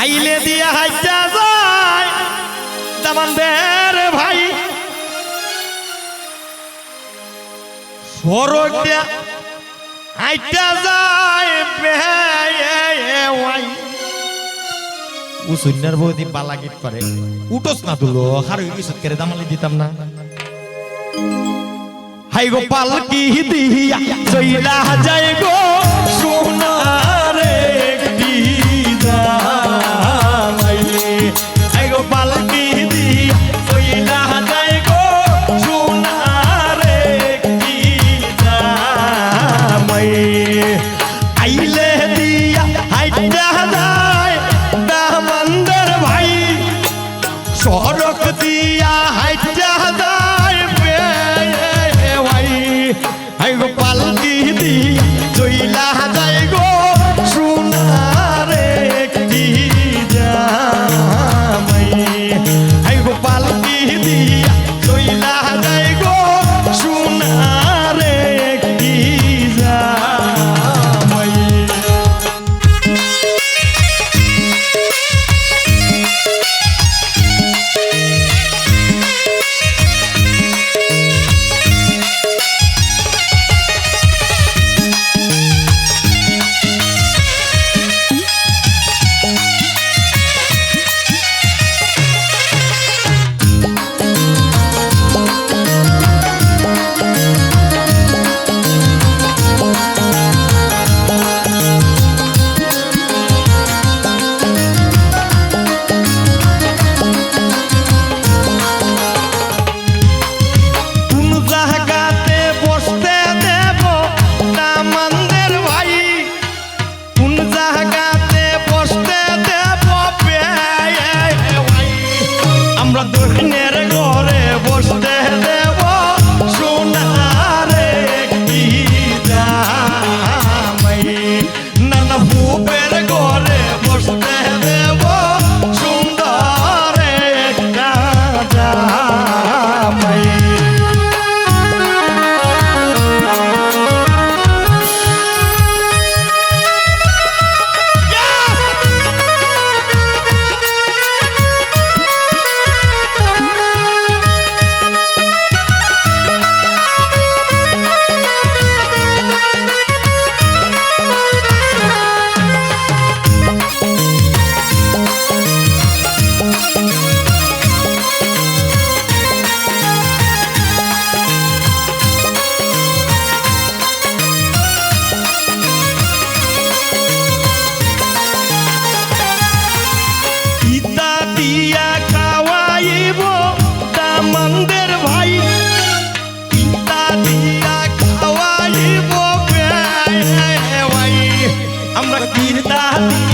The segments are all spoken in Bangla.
আইলে দিয়া হাইটা যায় তামানদের ভাই। সড়ক দিয়া হাইটা যায় বেহাই উসুন্নার বৌদি বালা গীত করে। উঠোস না তুলো হার ইসত করে দামালি দিতাম না। হাই গো দিয়া যায় গো সোনারে for ভূপের ঘরে বসতে আমরা খাওয়াইব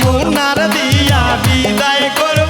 মুনার দিয়া বিদায় করো।